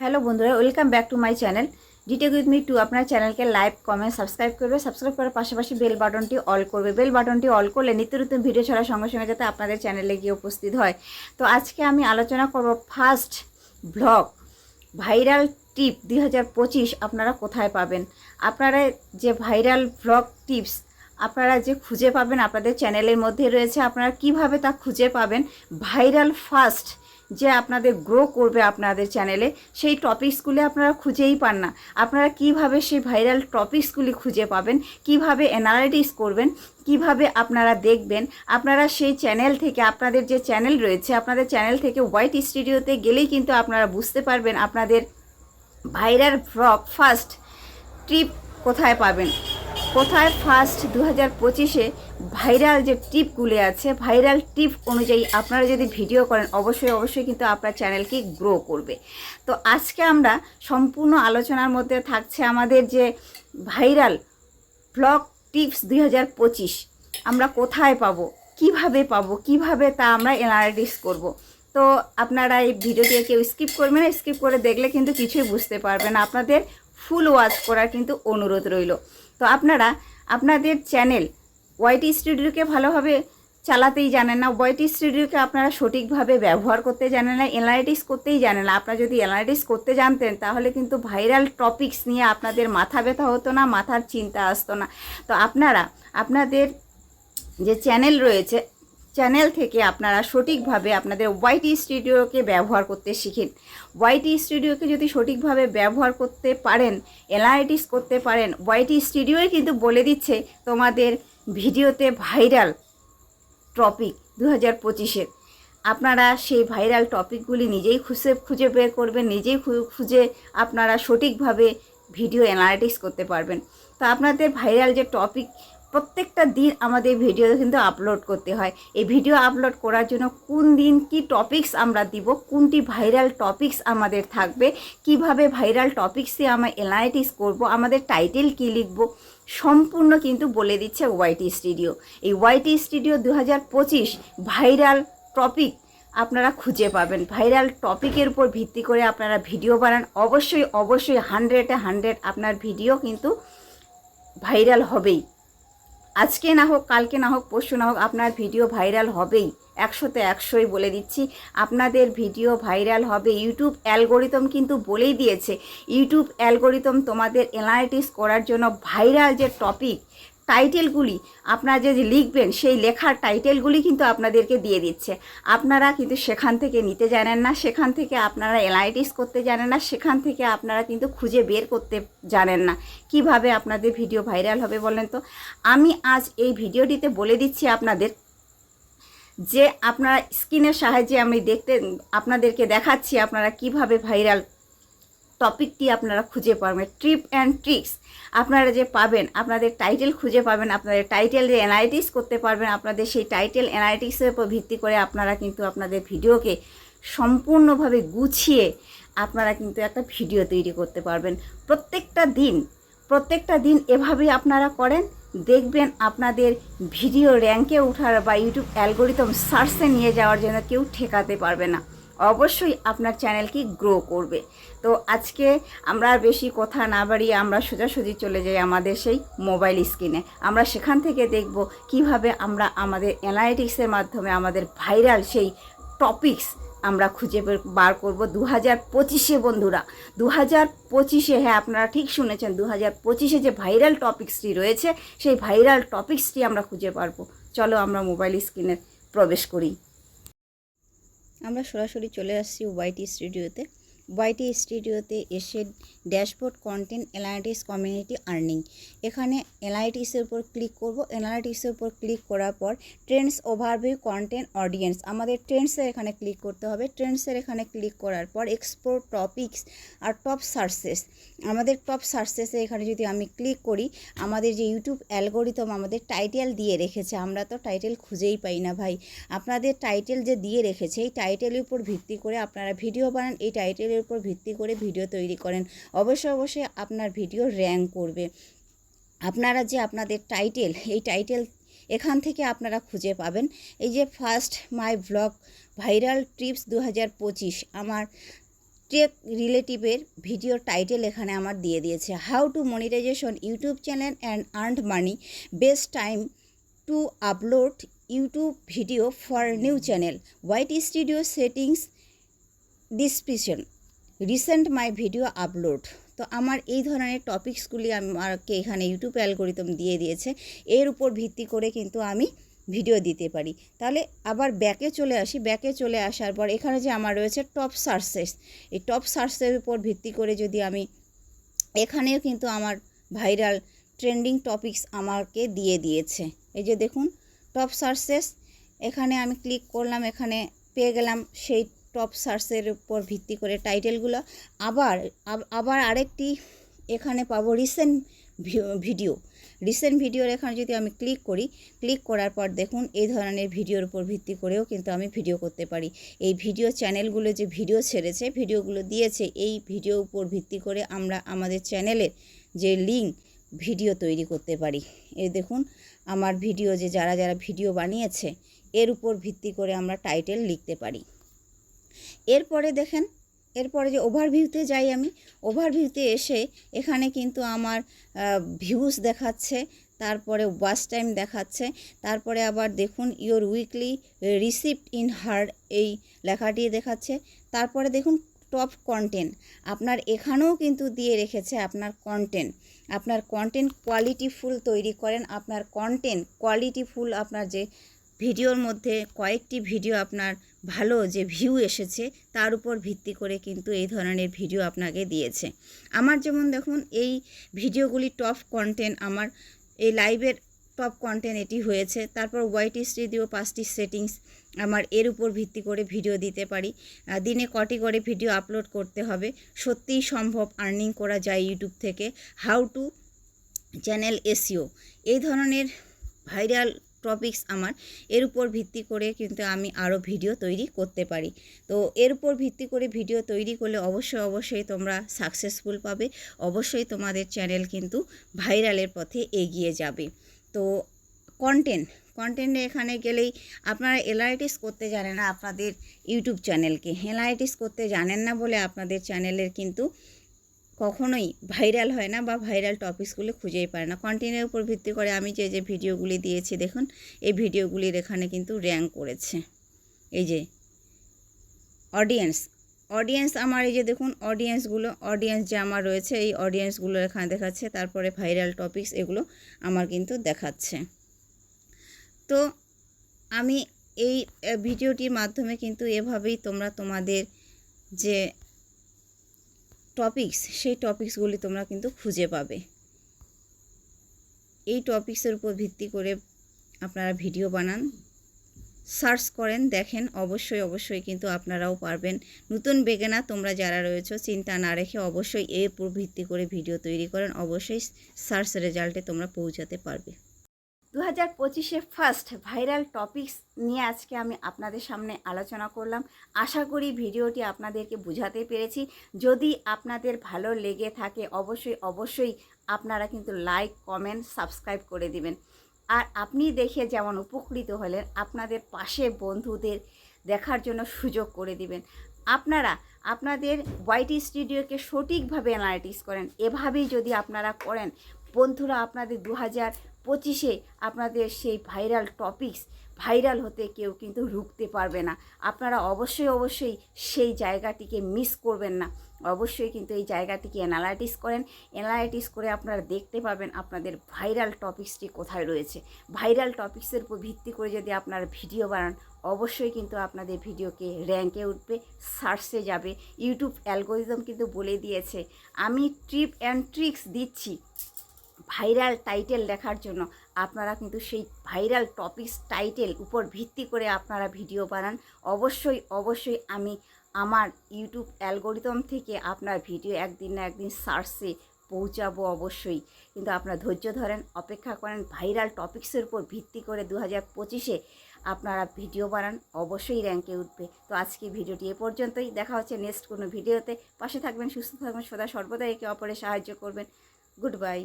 Hello বন্ধুরা, welcome back to my channel. Detect with me two, আপনার চ্যানেলকে like, comment, subscribe করবে। Subscribe করার পাশাপাশি বেল বাটনটি অল করবে। বেল বাটনটি অল করলে নিত্য নতুন ভিডিও ছাড়ার সঙ্গে সঙ্গে যাতে আপনাদের চ্যানেলে গিয়ে উপস্থিত হয়। তো আজকে আমি আলোচনা করব ফার্স্ট ব্লগ, ভাইরাল টিপ দুই হাজার পঁচিশ আপনারা কোথায় পাবেন? আপনারা যে ভাইরাল ব্লগ টিপস আপনারা যে খুঁজে পাবেন, আপনাদের চ্যানেলের মধ্যে রয়েছে, আপনারা কীভাবে তা খুঁজে পাবেন? ভাইরাল ফার্স্ট যে আপনাদের গ্রো করবে আপনাদের চ্যানেলে সেই টপিকসগুলি আপনারা খুঁজেই পান না। আপনারা কীভাবে সেই ভাইরাল টপিকসগুলি খুঁজে পাবেন, কীভাবে অ্যানালাইটিস করবেন, কীভাবে আপনারা দেখবেন, আপনারা সেই চ্যানেল থেকে, আপনাদের যে চ্যানেল রয়েছে, আপনাদের চ্যানেল থেকে হোয়াইট স্টুডিওতে গেলেই কিন্তু আপনারা বুঝতে পারবেন আপনাদের ভাইরাল ব্লগ ফার্স্ট ট্রিপ কোথায় পাবেন। কোথায় ফার্স্ট দু হাজার পঁচিশে ভাইরাল যে টিপগুলি আছে ভাইরাল টিপ অনুযায়ী আপনারা যদি ভিডিও করেন, অবশ্যই অবশ্যই কিন্তু আপনার চ্যানেলকে গ্রো করবে। তো আজকে আমরা সম্পূর্ণ আলোচনার মধ্যে থাকছে আমাদের যে ভাইরাল ব্লগ টিপস দুই হাজার পঁচিশ। আমরা কোথায় পাবো, কীভাবে পাবো, কীভাবে তা আমরা অ্যানালাইটিস করব। তো আপনারা এই ভিডিওটি কেউ স্কিপ করবেন না স্কিপ করে দেখলে কিন্তু কিছুই বুঝতে পারবেন আপনাদের ফুল ওয়াচ করার কিন্তু অনুরোধ রইল। তো আপনারা, আপনাদের চ্যানেল ওয়াইটি স্টুডিওকে ভালোভাবে চালাতেই জানেন না। ওয়াইটি স্টুডিওকে আপনারা সঠিকভাবে ব্যবহার করতে জানেন না অ্যানালাইটিস করতেই জানেন না। আপনারা যদি অ্যানালাইটিস করতে জানতেন, তাহলে কিন্তু ভাইরাল টপিকস নিয়ে আপনাদের মাথা ব্যথা হতো না, মাথার চিন্তা আসতো না। তো আপনারা, আপনাদের যে চ্যানেল রয়েছে চ্যানেল থেকে আপনারা সঠিকভাবে আপনাদের ওয়াইটি স্টুডিওকে ব্যবহার করতে শিখেন। ওয়াইটি স্টুডিওকে যদি সঠিকভাবে ব্যবহার করতে পারেন অ্যানালাইটিস করতে পারেন ওয়াইটি স্টুডিওই কিন্তু বলে দিচ্ছে তোমাদের ভিডিওতে ভাইরাল টপিক দু হাজার পঁচিশের। আপনারা সেই ভাইরাল টপিকগুলি নিজেই খুঁজে খুঁজে বের করবেন, নিজেই খুঁজে আপনারা সঠিকভাবে ভিডিও অ্যানালাইটিস করতে পারবেন। তো আপনাদের ভাইরাল যে টপিক প্রত্যেকটা দিন আমাদের ভিডিও কিন্তু আপলোড করতে হয়। এই ভিডিও আপলোড করার জন্য কোন দিন কি টপিকস আমরা দিব, কোনটি ভাইরাল টপিকস আমাদের থাকবে, কীভাবে ভাইরাল টপিক্সে আমরা অ্যানালাইটিস করব, আমাদের টাইটেল কি লিখব, সম্পূর্ণ কিন্তু বলে দিচ্ছে ওয়াইটি স্টুডিও এই ওয়াইটি স্টুডিও দু হাজার পঁচিশ ভাইরাল টপিক আপনারা খুঁজে পাবেন। ভাইরাল টপিকের উপর ভিত্তি করে আপনারা ভিডিও বানান। অবশ্যই অবশ্যই হান্ড্রেডে হান্ড্রেড আপনার ভিডিও কিন্তু ভাইরাল হবেই। আজকে না হোক, কালকে না হোক, পরশু না হোক আপনার ভিডিও ভাইরাল হবেই। একশোতে একশোই বলে দিচ্ছি। আপনাদের ভিডিও ভাইরাল হবে। ইউটিউব অ্যালগোরিদম কিন্তু বলেই দিয়েছে। ইউটিউব অ্যালগোরিদম তোমাদের অ্যানালাইটিস করার জন্য ভাইরাল যে টপিক টাইটেলগুলি আপনারা যে লিখবেন, সেই লেখার টাইটেলগুলি কিন্তু আপনাদেরকে দিয়ে দিচ্ছে। আপনারা কিন্তু সেখান থেকে নিতে জানেন না, সেখান থেকে আপনারা অ্যানালাইটিস করতে জানেন না, সেখান থেকে আপনারা কিন্তু খুঁজে বের করতে জানেন না। কীভাবে আপনাদের ভিডিও ভাইরাল হবে বলেন তো? আমি আজ এই ভিডিওটিতে বলে দিচ্ছি আপনাদের যে আপনারা স্ক্রিনের সাহায্যে আমি দেখতে, আপনাদেরকে দেখাচ্ছি আপনারা কীভাবে ভাইরাল টপিকটি আপনারা খুঁজে পাবেন। ট্রিপ অ্যান্ড ট্রিক্স আপনারা যে পাবেন, আপনাদের টাইটেল খুঁজে পাবেন, আপনাদের টাইটেল যে অ্যানালাইটিস করতে পারবেন, আপনাদের সেই টাইটেল অ্যানালাইটিক্সের উপর ভিত্তি করে আপনারা কিন্তু আপনাদের ভিডিওকে সম্পূর্ণভাবে গুছিয়ে আপনারা কিন্তু একটা ভিডিও তৈরি করতে পারবেন। প্রত্যেকটা দিন প্রত্যেকটা দিন এভাবেই আপনারা করেন, দেখবেন আপনাদের ভিডিও র্যাঙ্কে ওঠার বা ইউটিউব অ্যালগোরিদম সার্চে নিয়ে যাওয়ার জন্য কেউ ঠেকাতে পারবে না। অবশ্যই আপনার চ্যানেলকে গ্রো করবে। তো আজকে আমরা আর বেশি কথা না বাড়িয়ে আমরা সোজাসুজি চলে যাই আমাদের সেই মোবাইল স্ক্রিনে আমরা সেখান থেকে দেখব কীভাবে আমরা আমাদের অ্যানালিটিক্সের মাধ্যমে আমাদের ভাইরাল সেই টপিকস আমরা খুঁজে বার করব। দু হাজার পঁচিশে বন্ধুরা দু হাজার পঁচিশে হ্যাঁ আপনারা ঠিক শুনেছেন দু হাজার পঁচিশে যে ভাইরাল টপিক্সটি রয়েছে, সেই ভাইরাল টপিক্সটি আমরা খুঁজে পারব। চলো আমরা মোবাইল স্ক্রিনে প্রবেশ করি। আমরা সরাসরি চলে আসছি ওয়াইটি স্টুডিওতে। ওয়াইটি স্টুডিওতে এসে dashboard content analytics community earning. এখানে অ্যানালাইটিক্সের উপর ক্লিক করব। অ্যানালাইটিক্সের উপর ক্লিক করার পর ট্রেন্ডস ওভারভিউ কন্টেন্ট অডিয়েন্স। আমাদের ট্রেন্ডসের এখানে ক্লিক করতে হবে। ট্রেন্ডসের এখানে ক্লিক করার পর এক্সপোর্ট টপিকস আর টপ সার্চেস। আমাদের টপ সার্চেসে এখানে যদি আমি ক্লিক করি, আমাদের যে ইউটিউব অ্যালগোরিদম আমাদের টাইটেল দিয়ে রেখেছে। আমরা তো টাইটেল খুঁজেই পাই না ভাই। আপনাদের টাইটেল যে দিয়ে রেখেছে, এই টাইটেলের উপর ভিত্তি করে আপনারা ভিডিও বানান, এই টাইটেলের উপর ভিত্তি করে ভিডিও তৈরি করেন। অবশ্যই অবশ্যই আপনার ভিডিও র্যাঙ্ক করবে। আপনারা যে আপনাদের টাইটেল, এই টাইটেল এখান থেকে আপনারা খুঁজে পাবেন। এই যে first my vlog viral trips দু হাজার পঁচিশ, আমার টেক রিলেটিভের ভিডিও টাইটেল এখানে আমার দিয়ে দিয়েছে। How to monetization YouTube channel and earn money, best time to upload YouTube video for new channel. YT studio settings description. Recent my video upload তো আমার এই ধরনের টপিকসগুলি আমাকে এখানে ইউটিউব অ্যালগোরিদম দিয়ে দিয়েছে। এর উপর ভিত্তি করে কিন্তু আমি ভিডিও দিতে পারি। তাহলে আবার ব্যাকে চলে আসি। ব্যাকে চলে আসার পর এখানে যে আমার রয়েছে টপ সার্চেস এই টপ সার্চের উপর ভিত্তি করে যদি আমি এখানেও কিন্তু আমার ভাইরাল ট্রেন্ডিং টপিকস আমাকে দিয়ে দিয়েছে। এই যে দেখুন টপ সার্চেস এখানে আমি ক্লিক করলাম, এখানে পেয়ে গেলাম সেই টপ সার্চের উপর ভিত্তি করে টাইটেলগুলো। আবার আবার আরেকটি এখানে পাবো রিসেন্ট ভিডিও। রিসেন্ট ভিডিওর এখানে যদি আমি ক্লিক করি, ক্লিক করার পর দেখুন এই ধরনের ভিডিওর উপর ভিত্তি করেও কিন্তু আমি ভিডিও করতে পারি। এই ভিডিও চ্যানেলগুলো যে ভিডিও ছেড়েছে, ভিডিওগুলো দিয়েছে, এই ভিডিও উপর ভিত্তি করে আমরা আমাদের চ্যানেলের যে লিঙ্ক, ভিডিও তৈরি করতে পারি। এই দেখুন, আমার ভিডিও যে যারা যারা ভিডিও বানিয়েছে, এর উপর ভিত্তি করে আমরা টাইটেল লিখতে পারি। এরপরে দেখেন, এরপরে যে ওভারভিউতে যাই আমি ওভারভিউতে এসে এখানে কিন্তু আমার ভিউজ দেখাচ্ছে, তারপরে ওয়াচ টাইম দেখাচ্ছে, তারপরে আবার দেখুন your weekly receipt in hard এই লেখাটি দেখাচ্ছে, তারপরে দেখুন টপ কন্টেন্ট আপনার এখানেও কিন্তু দিয়ে রেখেছে আপনার কন্টেন্ট আপনার কন্টেন্ট কোয়ালিটিফুল তৈরি করেন, আপনার কন্টেন্ট কোয়ালিটিফুল আপনার যে ভিডিওর মধ্যে কয়েকটি ভিডিও আপনার ভালো যে ভিউ এসেছে, তার উপর ভিত্তি করে কিন্তু এই ধরনের ভিডিও আপনাকে দিয়েছে। আমার যেমন দেখুন, এই ভিডিওগুলি টপ কন্টেন্ট আমার, এই লাইভের টপ কন্টেন্ট এটি হয়েছে। তারপর ওয়াইটি স্টুডিও পাঁচটি সেটিংস আমার এর উপর ভিত্তি করে ভিডিও দিতে পারি। দিনে কটি করে ভিডিও আপলোড করতে হবে। সত্যিই সম্ভব আর্নিং করা যায় ইউটিউব থেকে। হাউ টু চ্যানেল এসিও এই ধরনের ভাইরাল টপিকস আমার। এর উপর ভিত্তি করে কিন্তু আমি আরও ভিডিও তৈরি করতে পারি। তো এর উপর ভিত্তি করে ভিডিও তৈরি করলে অবশ্যই অবশ্যই তোমরা সাকসেসফুল পাবে। অবশ্যই তোমাদের চ্যানেল কিন্তু ভাইরালের পথে এগিয়ে যাবে। তো কন্টেন্ট কন্টেন্টে এখানে গেলেই আপনারা এলআইটিস করতে জানেন না আপনাদের ইউটিউব চ্যানেলকে এলাইটিস করতে জানেন না বলে আপনাদের চ্যানেলের কিন্তু কখনোই ভাইরাল হয় না বা ভাইরাল টপিকসগুলি খুঁজেই পারে না। কন্টেন্টের উপর ভিত্তি করে আমি যে যে ভিডিওগুলি দিয়েছি, দেখুন, এই ভিডিওগুলির এখানে কিন্তু র্যাঙ্ক করেছে। এই যে অডিয়েন্স অডিয়েন্স আমার এই যে দেখুন অডিয়েন্সগুলো অডিয়েন্স যে আমার রয়েছে, এই অডিয়েন্সগুলো এখানে দেখাচ্ছে, তারপরে ভাইরাল টপিকস এগুলো আমার কিন্তু দেখাচ্ছে। তো আমি এই ভিডিওটির মাধ্যমে কিন্তু এভাবেই তোমরা তোমাদের যে টপিকস সেই টপিকসগুলি তোমরা কিন্তু খুঁজে পাবে। এই টপিকসের উপর ভিত্তি করে আপনারা ভিডিও বানান। সার্চ করেন, দেখেন, অবশ্যই অবশ্যই কিন্তু আপনারাও পারবেন। নতুন বেগেনা, তোমরা যারা রয়েছো, চিন্তা না রেখে অবশ্যই এর উপর ভিত্তি করে ভিডিও তৈরি করেন। অবশ্যই সার্চ রেজাল্টে তোমরা পৌঁছাতে পারবে। দু হাজার পঁচিশে ফার্স্ট ভাইরাল টপিকস নিয়ে আজকে আমি আপনাদের সামনে আলোচনা করলাম। আশা করি ভিডিওটি আপনাদেরকে বোঝাতে পেরেছি। যদি আপনাদের ভালো লেগে থাকে, অবশ্যই অবশ্যই আপনারা কিন্তু লাইক কমেন্ট সাবস্ক্রাইব করে দিবেন। আর আপনি দেখে যেমন উপকৃত হলেন, আপনাদের পাশে বন্ধুদের দেখার জন্য সুযোগ করে দিবেন। আপনারা, আপনাদের ওয়াইটি স্টুডিওকে সঠিকভাবে অ্যানালাইটিস করেন। এভাবেই যদি আপনারা করেন, বন্ধুরা আপনাদের দু হাজার পঁচিশে আপনাদের সেই ভাইরাল টপিকস ভাইরাল হতে কেউ কিন্তু রুখতে পারবে না। আপনারা অবশ্যই অবশ্যই সেই জায়গাটিকে মিস করবেন না। অবশ্যই কিন্তু এই জায়গাটিকে অ্যানালাইটিস করেন। অ্যানালাইটিস করে আপনারা দেখতে পাবেন আপনাদের ভাইরাল টপিকসটি কোথায় রয়েছে। ভাইরাল টপিকসের উপর ভিত্তি করে যদি আপনারা ভিডিও বানান, অবশ্যই কিন্তু আপনাদের ভিডিওকে র্যাঙ্কে উঠবে সার্চে যাবে। ইউটিউব অ্যালগোরিদম কিন্তু বলে দিয়েছে, আমি ট্রিপ অ্যান্ড ট্রিক্স দিচ্ছি। ভাইরাল টাইটেল লেখার জন্য আপনারা কিন্তু সেই ভাইরাল টপিকস টাইটেল উপর ভিত্তি করে আপনারা ভিডিও বানান। অবশ্যই অবশ্যই আমি আমার ইউটিউব অ্যালগোরিদম থেকে আপনার ভিডিও একদিন না একদিন সার্চে পৌঁছাবো অবশ্যই। কিন্তু আপনারা ধৈর্য ধরেন, অপেক্ষা করেন ভাইরাল টপিকসের উপর ভিত্তি করে দু হাজার পঁচিশে আপনারা ভিডিও বানান, অবশ্যই র্যাঙ্কে উঠবে। তো আজকে ভিডিওটি এ পর্যন্তই, দেখা হচ্ছে নেক্সট কোনো ভিডিওতে পাশে থাকবেন, সুস্থ থাকবেন, সদা সর্বদা একে অপরের সাহায্য করবেন। Good bye